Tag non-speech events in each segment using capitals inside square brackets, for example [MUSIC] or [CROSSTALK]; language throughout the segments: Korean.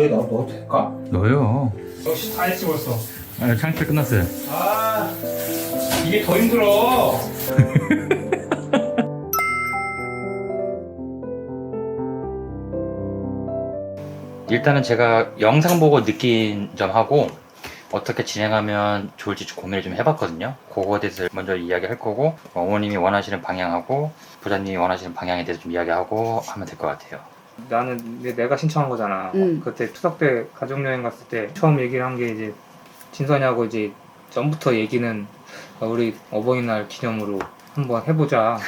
한다네. 물에 넣어도 될까? 넣어요. 역시 다 했지 벌써. 아, 창틀 끝났어요. 아, 이게 더 힘들어. [LAUGHS] 일단은 제가 영상 보고 느낀 점하고 어떻게 진행하면 좋을지 좀 고민을 좀 해봤거든요. 그거에 대해서 먼저 이야기할 거고 어머님이 원하시는 방향하고 부자님이 원하시는 방향에 대해서 좀 이야기하고 하면 될 것 같아요. 나는 내가 신청한 거잖아. 음. 그때 추석 때 가족여행 갔을 때 처음 얘기를 한 게 이제 진선이하고 이제 전부터 얘기는 우리 어버이날 기념으로 한번 해보자.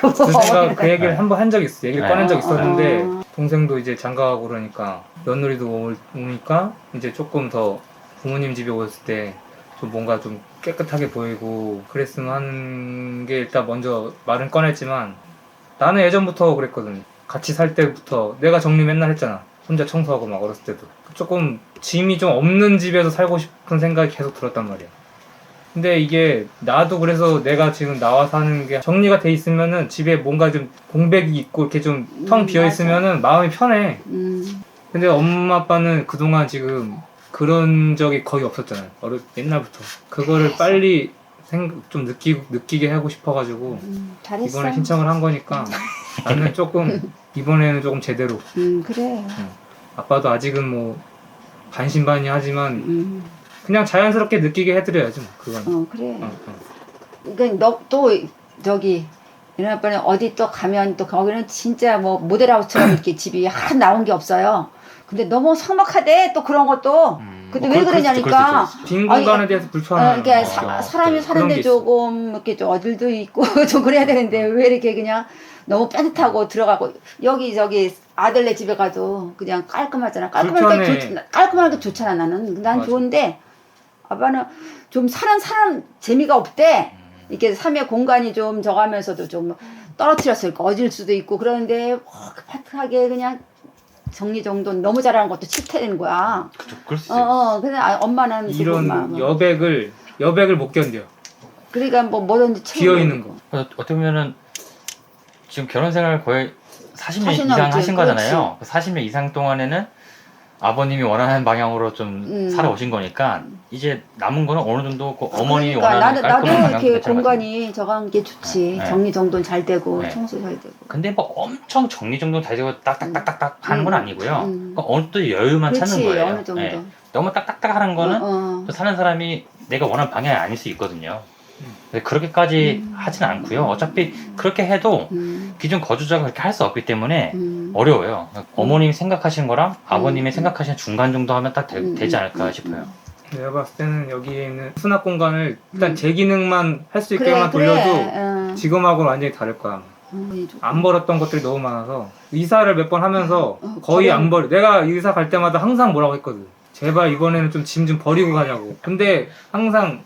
그래서 [LAUGHS] 그 얘기를 네. 한번 한 적이 있어. 얘기를 네. 꺼낸 적 있었는데 아. 동생도 이제 장가가고 그러니까 며느리도 올- 오니까 이제 조금 더 부모님 집에 왔을 때 좀 뭔가 좀 깨끗하게 보이고 그랬으면 하는 게 일단 먼저 말은 꺼냈지만 나는 예전부터 그랬거든. 같이 살 때부터 내가 정리 맨날 했잖아. 혼자 청소하고 막 어렸을 때도. 조금 짐이 좀 없는 집에서 살고 싶은 생각이 계속 들었단 말이야. 근데 이게 나도 그래서 내가 지금 나와 사는 게 정리가 돼 있으면은 집에 뭔가 좀 공백이 있고 이렇게 좀 텅 음, 비어 있으면은 마음이 편해. 음, 근데 엄마 아빠는 그동안 지금 그런 적이 거의 없었잖아요. 어릴 옛날부터. 그거를 빨리 생, 좀 느끼, 느끼게 하고 싶어가지고 음, 잘했어. 이번에 신청을 한 거니까 [LAUGHS] 나는 조금 이번에는 조금 제대로 음, 그래. 아빠도 아직은 뭐 반신반의 하지만 음, 그냥 자연스럽게 느끼게 해드려야지 뭐 그건 어, 그래. 어, 어. 그러니까 너또 저기 이런 아빠는 어디 또 가면 또 거기는 진짜 뭐 모델하우스처럼 이렇게 집이 하나 나온 게 없어요. 근데 너무 삭막하대 또 그런 것도. 음, 근데 뭐왜 그러냐니까. 빈 아니, 공간에 대해서 어, 불편한 그러니까 어, 사, 어, 사람이 그런 사는데. 조금 이렇게 좀 어딜도 있고 [LAUGHS] 좀 그래야 되는데 왜 이렇게 그냥 너무 빠듯하고 들어가고 여기 저기 아들네 집에 가도 그냥 깔끔하잖아. 깔끔하니까. 좋, 깔끔하니까 좋잖아 나는. 난 맞아. 좋은데 아빠는 좀 사는 사람 재미가 없대. 이렇게 삶의 공간이 좀 저가면서도 좀 떨어뜨렸을 거 어질 수도 있고 그러는데 뭐 파트하게 그냥 정리정돈 너무 잘하는 것도 싫다는 거야. 그쵸, 그럴 수 어, 있어요. 어 그래서 아, 엄마는 이런 막 뭐. 여백을 여백을 못 견뎌 그러니까 뭐 뭐든지 비어 있는 거 그래서 어떻게 보면은 지금 결혼 생활 거의 40년 40년 이상 넘지, 하신 거잖아요. 40년 이상 동안에는 아버님이 원하는 방향으로 좀 음. 살아오신 거니까 이제 남은 거는 어느 정도 그 아, 어머님이 그러니까 원하는 나도, 나도 깔끔한 방향 이렇게 괜찮은 것 같아요. 공간이 저간 게 좋지 네. 정리 정돈 잘 되고 네. 청소 잘 되고 근데 뭐 엄청 정리정돈 다 되고 딱딱딱딱딱 하는 건 음. 아니고요. 음. 그러니까 어느 정도 여유만 찾는 그렇지 거예요. 어느 정도 예. 너무 딱딱딱 하는 거는 어, 어. 또 사는 사람이 내가 원하는 방향이 아닐 수 있거든요. 근데 그렇게까지 음. 하진 않고요. 어차피 그렇게 해도 음, 기존 거주자가 그렇게 할 수 없기 때문에 음. 어려워요. 어머님이 생각하시는 거랑 아버님이 음. 생각하시는 중간 정도 하면 딱 되, 음, 지 음, 않을까 음, 싶어요. 내가 봤을 때는 여기에 있는 수납 공간을 일단 음. 제 기능만 할 수 있게만 그래 돌려도 어. 지금하고는 완전히 다를 거야 음, 좀- 안 버렸던 것들이 너무 많아서 이사를 몇 번 하면서 어, 거의 버려. 안 버려 내가 이사 갈 때마다 항상 뭐라고 했거든 제발 이번에는 좀 짐 좀 버리고 가냐고 근데 항상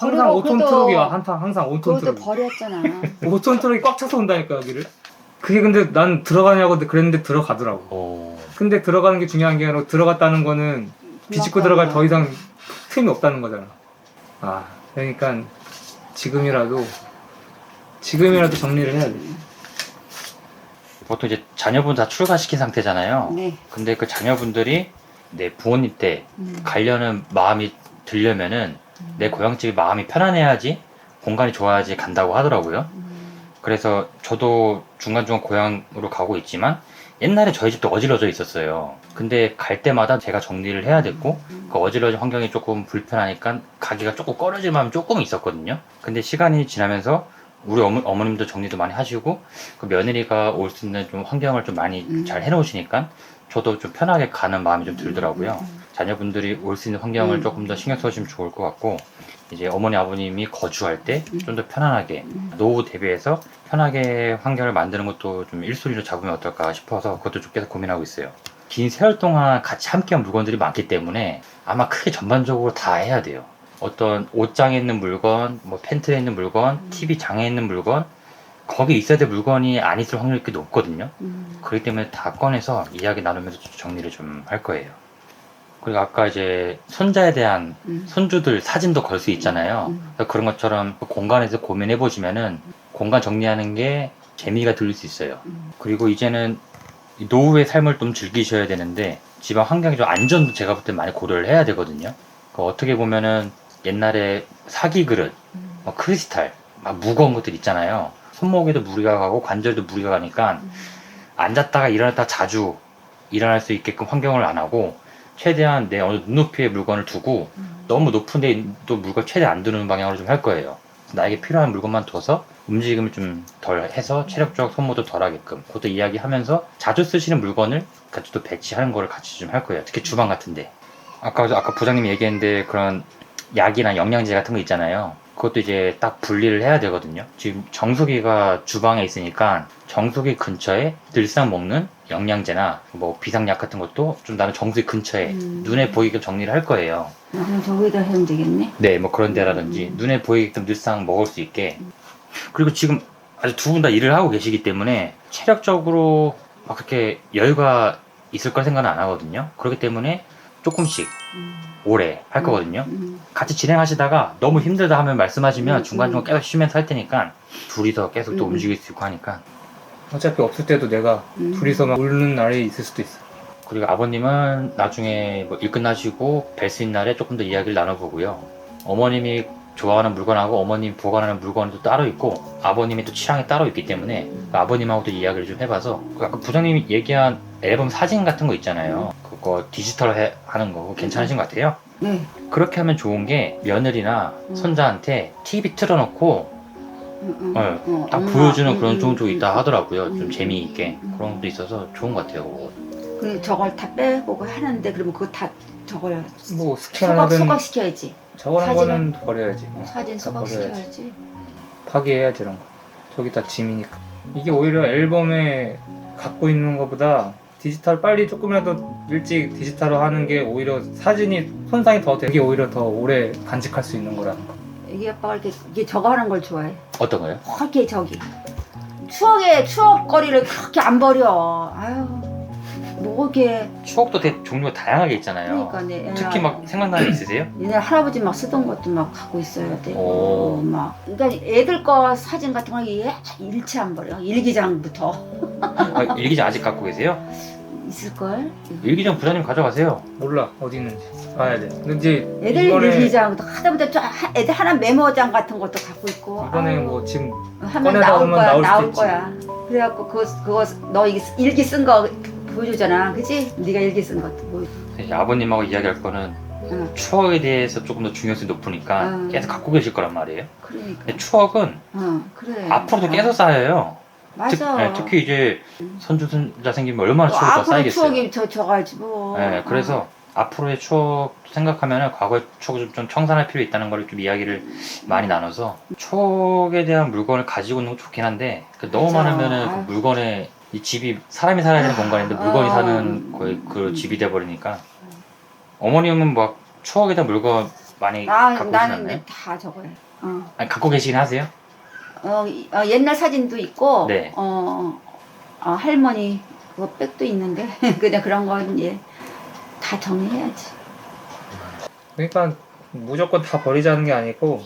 항상 버리고 5톤 그래도- 트럭이야 한탕 항상 5톤 그것도 트럭 버렸잖아 [LAUGHS] 5톤 트럭이 꽉 차서 온다니까 여기를 그게 근데 난 들어가냐고 그랬는데 들어가더라고 오. 근데 들어가는 게 중요한 게 아니라 들어갔다는 거는 비집고 들어갈 더 이상 틈이 없다는 거잖아. 아, 그러니까 지금이라도 지금이라도 정리를 해야 돼. 보통 이제 자녀분 다 출가시킨 상태잖아요. 네. 근데 그 자녀분들이 내 부모님 때 음. 가려는 마음이 들려면은 내 고향집이 마음이 편안해야지 공간이 좋아야지 간다고 하더라고요. 음. 그래서 저도 중간중간 고향으로 가고 있지만 옛날에 저희 집도 어질러져 있었어요. 근데 갈 때마다 제가 정리를 해야 됐고 그 어질러진 환경이 조금 불편하니까 가기가 조금 꺼려질 마음이 조금 있었거든요. 근데 시간이 지나면서 우리 어머, 어머님도 정리도 많이 하시고 그 며느리가 올 수 있는 좀 환경을 좀 많이 음. 잘 해놓으시니까 저도 좀 편하게 가는 마음이 좀 들더라고요. 자녀분들이 올 수 있는 환경을 음. 조금 더 신경 써주시면 좋을 것 같고 이제 어머니 아버님이 거주할 때 음. 좀더 편안하게 음. 노후 대비해서 편하게 환경을 만드는 것도 좀 1순위로 잡으면 어떨까 싶어서 그것도 좀 계속 고민하고 있어요. 긴 세월 동안 같이 함께한 물건들이 많기 때문에 아마 크게 전반적으로 다 해야 돼요. 어떤 옷장에 있는 물건, 뭐 팬트에 있는 물건, 음. TV 장에 있는 물건, 거기 있어야 될 물건이 안 있을 확률이 꽤 높거든요. 음. 그렇기 때문에 다 꺼내서 이야기 나누면서 좀 정리를 좀 할 거예요. 그리고 아까 이제 손자에 대한 음. 손주들 사진도 걸 수 있잖아요. 음. 그래서 그런 것처럼 그 공간에서 고민해 보시면은 공간 정리하는 게 재미가 들릴 수 있어요. 음. 그리고 이제는 이 노후의 삶을 좀 즐기셔야 되는데 집안 환경이 좀 안전도 제가 볼 때 많이 고려를 해야 되거든요. 그 어떻게 보면은 옛날에 사기 그릇, 음. 뭐 크리스탈, 막 무거운 것들 있잖아요. 손목에도 무리가 가고 관절도 무리가 가니까 음. 앉았다가 일어났다 자주 일어날 수 있게끔 환경을 안 하고 최대한 내 어느 눈높이의 물건을 두고 음. 너무 높은 데 또 물건 최대 안 두는 방향으로 좀 할 거예요. 나에게 필요한 물건만 둬서 움직임을 좀 덜 해서 체력적 소모도 덜 하게끔 그것도 이야기하면서 자주 쓰시는 물건을 같이 또 배치하는 거를 같이 좀 할 거예요. 특히 주방 같은데. 아까 아까 부장님이 얘기했는데 그런 약이나 영양제 같은 거 있잖아요. 그것도 이제 딱 분리를 해야 되거든요. 지금 정수기가 주방에 있으니까 정수기 근처에 늘상 먹는 영양제나 뭐 비상약 같은 것도 좀 나는 정수기 근처에 음. 눈에 보이게 정리를 할 거예요. 아, 그럼 저기다 하면 되겠네. 네, 뭐 그런 데라든지 음. 눈에 보이게끔 늘상 먹을 수 있게. 그리고 지금 아직 두분 다 일을 하고 계시기 때문에 체력적으로 막 그렇게 여유가 있을 걸 생각은 안 하거든요. 그렇기 때문에 조금씩 음. 오래 할 거거든요. 음. 같이 진행하시다가 너무 힘들다 하면 말씀하시면 음, 중간중간 음. 계속 쉬면서 할 테니까 둘이서 계속 또 음. 움직일 수 있고 하니까. 어차피 없을 때도 내가 음. 둘이서만 울는 날이 있을 수도 있어. 그리고 아버님은 나중에 뭐 일 끝나시고 뵐 수 있는 날에 조금 더 이야기를 나눠보고요. 어머님이 좋아하는 물건하고 어머님 보관하는 물건도 따로 있고 아버님이 또 취향이 따로 있기 때문에 그 아버님하고도 이야기를 좀 해봐서 그 아까 부장님이 얘기한 앨범 사진 같은 거 있잖아요. 그거 디지털 해, 하는 거 괜찮으신 것 같아요. 네. 그렇게 하면 좋은 게 며느리나 음. 손자한테 TV 틀어놓고 음, 음. 네, 어, 딱 엄마, 보여주는 음, 그런 음, 종족이 있다 음. 하더라고요. 음, 좀 재미있게 음. 그런 것도 있어서 좋은 것 같아요. 그거. 그 저걸 다 빼고 하는데 그러면 그거 다 저걸 뭐 스캔을 소각 하든 소각 시켜야지. 저거는 사진은- 거는 버려야지. 사진 다 소각 버려야지. 시켜야지. 파괴해야 지 이런 거. 저기 다 짐이니까. 이게 오히려 앨범에 갖고 있는 것보다 디지털 빨리 조금이라도 일찍 디지털로 하는 게 오히려 사진이 손상이 더 되게 오히려 더 오래 간직할 수 있는 거라는 거. 애기 아빠가 이렇게 이게 저거 하는 걸 좋아해. 어떤 거요? 그렇게 저기 추억의 추억거리를 그렇게 안 버려. 아유 뭐 이렇게 추억도 되게 종류가 다양하게 있잖아요. 그러니까 내 애나- 특히 막 생각나는 게 있으세요? [CLEARS THROAT] 얘네 할아버지 막 쓰던 것도 막 갖고 있어야 돼. 오. 막 그러니까 애들 거 사진 같은 거얘 일체 안 버려. 일기장부터 아, 일기장 아직 갖고 계세요? [LAUGHS] 있을 걸. 일기장 부장님 가져가세요. 몰라 어디 있는지 봐야 돼. 근데 이제 애들 이번에 일기장부터 하다못해 하- 애들 하나 메모장 같은 것도 갖고 있고. 이번에 아유, 뭐 지금 하면 꺼내다 나올 보면 거야 나올 수도 나올 있지. 거야. 그래갖고 그거 그거 너 일기 쓴 거 보여주잖아, 그지? 네가 일기 쓴 것도 보여. 이제 아버님하고 이야기할 거는 응. 추억에 대해서 조금 더 중요성이 높으니까 음. 계속 갖고 계실 거란 말이에요. 그러니까. 근데 추억은 어 그래. 앞으로도 어, 계속 쌓여요. 특, 맞아. 네, 특히 이제 손주 손자 생기면 얼마나 또 추억이 더 앞으로 쌓이겠어요. 추억이 저 저가지 뭐. 네, 그래서 앞으로의 추억 생각하면 과거의 추억을 좀, 좀 청산할 필요 있다는 걸 좀 이야기를 많이 나눠서 추억에 대한 물건을 가지고 있는 건 좋긴 한데 그 너무 맞아. 많으면은 아유. 그 물건에 이 집이 사람이 살아야 되는 아, 공간인데 물건이 아. 사는 거의 그 집이 돼버리니까 어머님은 막 추억에 대한 물건 많이 나 갖고 계시지 나는? 다 저거야. 어. 아니, 갖고 계시긴 하세요? 어, 이- 어, 옛날 사진도 있고, 네. 어, 어, 할머니 그거 백도 있는데 [LAUGHS] 그냥 그런 건 예, 다 정리해야지. 그러니까 무조건 다 버리자는 게 아니고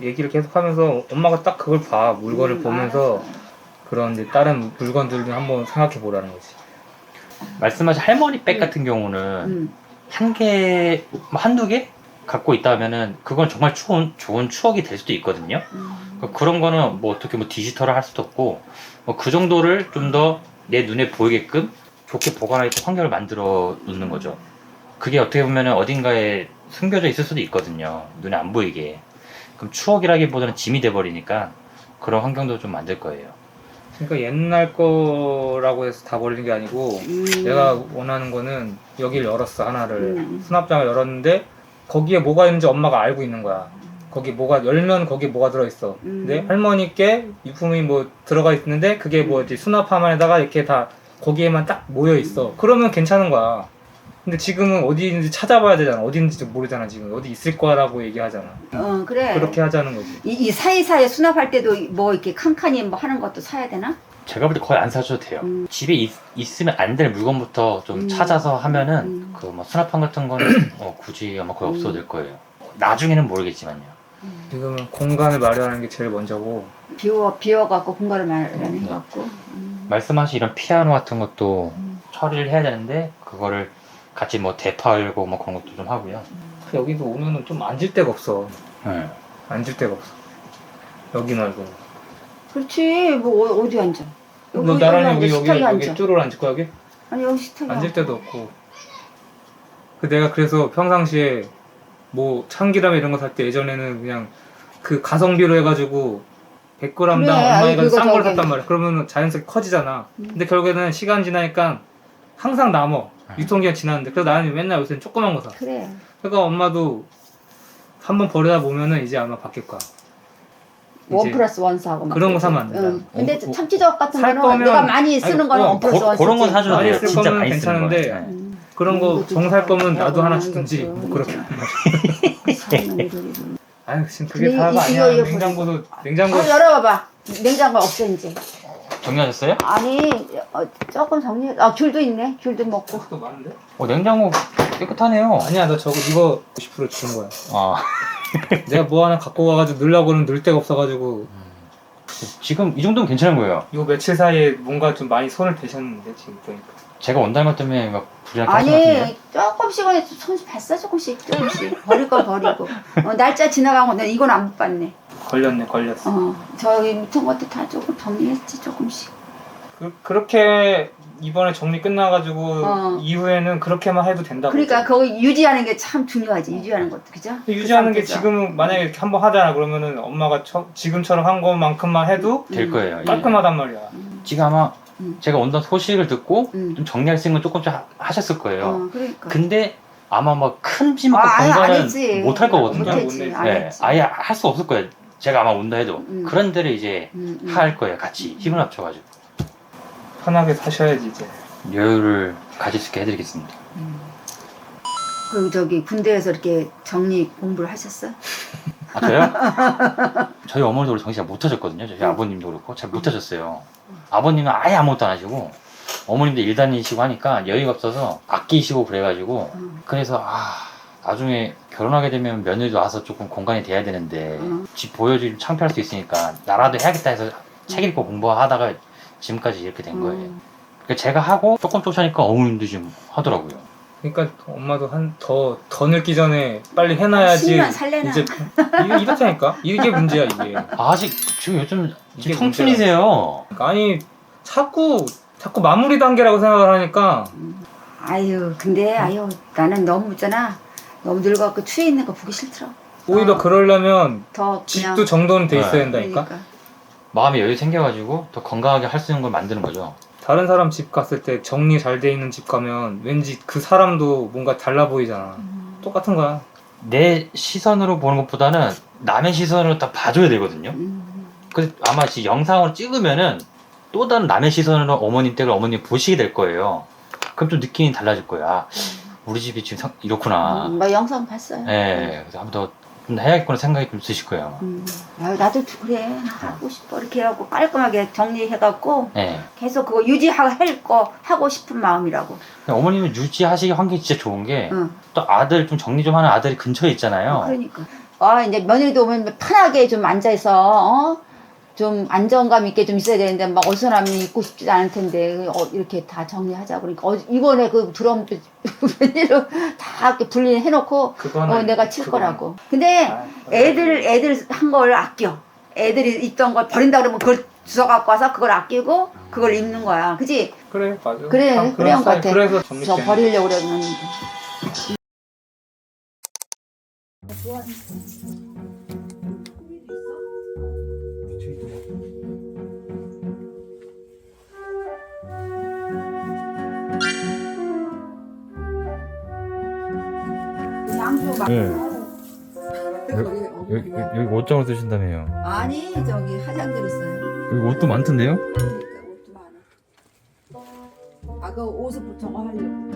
얘기를 계속하면서 엄마가 딱 그걸 봐 물건을 음, 보면서 알았어. 그런 이제 다른 물건들도 한번 생각해 보라는 거지. 말씀하신 할머니 백 음. 같은 경우는 음, 한 개, 뭐 한두 개 갖고 있다면은 그건 정말 좋은, 좋은 추억이 될 수도 있거든요. 음. 그런 거는 뭐 어떻게 뭐 디지털을 할 수도 없고 뭐 그 정도를 좀 더 내 눈에 보이게끔 좋게 보관할 환경을 만들어 놓는 거죠. 그게 어떻게 보면은 어딘가에 숨겨져 있을 수도 있거든요. 눈에 안 보이게. 그럼 추억이라기보다는 짐이 돼 버리니까 그런 환경도 좀 만들 거예요. 그러니까 옛날 거라고 해서 다 버리는 게 아니고 음. 내가 원하는 거는 여기를 열었어 하나를 음. 수납장을 열었는데 거기에 뭐가 있는지 엄마가 알고 있는 거야. 거기 뭐가 열면 거기 뭐가 들어있어. 음. 근데 할머니께 유품이 뭐 들어가 있는데 그게 뭐지 수납함에다가 이렇게 다 거기에만 딱 모여 있어. 그러면 괜찮은 거야. 근데 지금은 어디 있는지 찾아봐야 되잖아. 어디 있는지 모르잖아 지금 어디 있을 거라고 얘기하잖아. 어 그래. 그렇게 하자는 거지. 이, 이 사이사이 수납할 때도 뭐 이렇게 칸칸이 뭐 하는 것도 사야 되나? 제가 볼 때 거의 안 사줘도 돼요. 음. 집에 있, 있으면 안 될 물건부터 좀 음. 찾아서 하면은 음. 그뭐 수납함 같은 거는 어, [CLEARS THROAT] 굳이 아마 거의 없어도 될 거예요. 나중에는 모르겠지만요. 지금은 공간을 마련하는 게 제일 먼저고 비워 비워갖고 공간을 네. 마련해갖고. 음. 말씀하신 이런 피아노 같은 것도 음. 처리를 해야 되는데 그거를 같이 뭐 대파열고 뭐 그런 것도 좀 하고요. 여기도 오면은 좀 앉을 데가 없어. 네. 앉을 데가 없어. 여기 말고. 그렇지 뭐 어- 어디 앉아? 너 나랑 여기 여기 식탁에 여기 앉아. 앉을 거야 여기? 아니 여기 식탁에 앉을 앉아. 데도 없고. 그 내가 그래서 평상시에 뭐 참기름 이런 거 살 때 예전에는 그냥 그 가성비로 해가지고 100g당 그래, 얼마 아니, 해가지고 그거 싼걸 저기- 샀단 말이야. 그러면 자연스럽게 커지잖아. 음. 근데 결국에는 시간 지나니까 항상 남어. 네. 유통기한 지났는데. 그래서 나는 맨날 요새는 조그만 거 사. 그래. 그러니까 엄마도 한번 버리다 보면은 이제 아마 바뀔 거야. 원 플러스 원 사고 막 그런 거. 사면 안 된다. 응. 근데 어, 어, 참치젓 같은 살 거는 거면- 내가 많이 쓰는 아니, 거는 어, 원 플러스 고, 원 그런 건 쓰지. 사줘도 많이 돼요. 쓸 진짜 거면 많이 쓰는 거. 괜찮은데 네. 음. 그런 거 이것도 정살좀 거면 나도 하고 하나씩 이것도 든지 뭐 그렇게. [LAUGHS] 거지. 아니 지금 그게 근데 다가 이- 아니야. 이거- 이거 냉장고도 냉장고 한번 열어봐봐. 냉장고 없어 이제. 정리하셨어요? 아니 어, 조금 정리. 아 귤도 있네. 귤도 먹고. 또 많은데? 어, 냉장고 깨끗하네요. 아니야 너 저거 이거 90% 주는 거야. 아, [LAUGHS] 내가 뭐 하나 갖고 와가지고 넣으려고는 넣을 데가 없어가지고 지금 이 정도면 괜찮은 거예요. 요 며칠 사이에 뭔가 좀 많이 손을 대셨는데 지금 보니까. 제가 것 때문에 막 불이랑 하신 것 같은데. 아니 조금씩은 손 봤어 조금씩 조금씩 버릴 걸 버리고 어, 날짜 지나간 건데 이건 안 못 봤네. 걸렸네 걸렸어. 어 저기 밑에 것도 다 조금 정리했지 조금씩. 그, 그렇게 이번에 정리 끝나가지고 어. 이후에는 그렇게만 해도 된다고. 그러니까. 그거 유지하는 게 참 중요하지 유지하는 것도 그죠? 근데 유지하는 게그 상태에서. 지금은 만약에 이렇게 한번 하잖아 그러면은 엄마가 처- 지금처럼 한 것만큼만 해도 될 음. 거예요. 예. 깔끔하단 말이야. 음. 지금 아마 음. 제가 온다는 소식을 듣고 음. 좀 정리할 수 있는 건 조금씩 하- 하셨을 거예요. 어 그러니까. 근데 아마 막큰짐 먹고 아, 아예 안 공간은 했지. 못할 거거든요. 못. 안 네, 했지. 아예 할 수 없을 거예요. 제가 아마 온다 해도 음. 그런 데를 이제 음, 음. 할 거예요. 같이 힘을 합쳐가지고 편하게 사셔야지 이제. 여유를 가질 수 있게 해드리겠습니다. 그리고 저기 군대에서 이렇게 정리 공부를 하셨어? [LAUGHS] 아 저요? 저희 어머니도 그렇고 정신 잘 못하셨거든요. 저희 음. 아버님도 그렇고 잘 못하셨어요. 아버님은 아예 아무것도 안 하시고 어머님도 일 다니시고 하니까 여유가 없어서 아끼시고 그래가지고 음. 그래서 아 나중에 결혼하게 되면 며느리 도 와서 조금 공간이 돼야 되는데 음. 집 보여주기 창피할 수 있으니까 나라도 해야겠다 해서 책 읽고 공부하다가 지금까지 이렇게 된 거예요. 음. 그러니까 제가 하고 조금 쫓아니까 어머님도 지금 하더라고요. 그러니까 엄마도 한 더 더 늙기 전에 빨리 해놔야지. 10년 살래나? 이제 이게 이렇다니까. 이게 문제야 이게. 아, 아직 지금 요즘 이게 지금 청춘이세요. 그러니까 아니 자꾸 자꾸 마무리 단계라고 생각을 하니까 아유 근데 아유 나는 너무 있잖아 너무 늙어갖고 추에 있는 거 보기 싫더라. 오히려 어. 그러려면 더 그냥 집도 정돈은 돼 있어야 네. 된다니까. 그러니까. 마음에 여유 생겨가지고 더 건강하게 할 수 있는 걸 만드는 거죠. 다른 사람 집 갔을 때 정리 잘 돼 있는 집 가면 왠지 그 사람도 뭔가 달라 보이잖아. 음. 똑같은 거야. 내 시선으로 보는 것보다는 남의 시선으로 딱 봐줘야 되거든요. 음. 그래서 아마 지금 영상으로 찍으면은 또 다른 남의 시선으로 어머님 댁을 어머님 보시게 될 거예요. 그럼 좀 느낌이 달라질 거야. 아, 우리 집이 지금 성- 이렇구나. 음, 나 영상 봤어요. 예, 그래서 한번더좀 해야겠구나 생각이 좀 드실 거예요. 음. 아유, 나도 그래 하고 싶어 이렇게 하고 깔끔하게 정리해갖고 예. 계속 그거 유지할 거 하고 싶은 마음이라고. 어머님은 유지하시기 환경이 진짜 좋은 게 또 응. 아들 좀 정리 좀 하는 아들이 근처에 있잖아요. 그러니까. 아 이제 며느리도 오면 편하게 좀 앉아서 어? 좀 안정감 있게 좀 있어야 되는데 막 어수선함이 있고 싶지 않을 텐데 어, 이렇게 다 정리하자 그러니까 어, 이번에 그 드럼도 [LAUGHS] 웬일로 다 이렇게 분리해 놓고 그거는 어, 내가 칠 거라고. 근데 아, 애들 애들 한 걸 아껴. 애들이 입던 걸 버린다 그러면 그걸 주워 갖고 와서 그걸 아끼고 그걸 입는 거야. 그지? 그래 맞아. 그래, 것 스타일. 같아. 그래서 저. 버리려고 그러는데. 네. 거기 여기, 여기 옷장을 쓰신다며요. 아니 저기 화장들 있어요. 여기 옷도 많던데요? 그러니까 옷도 많아. 아그 옷부터 하려고.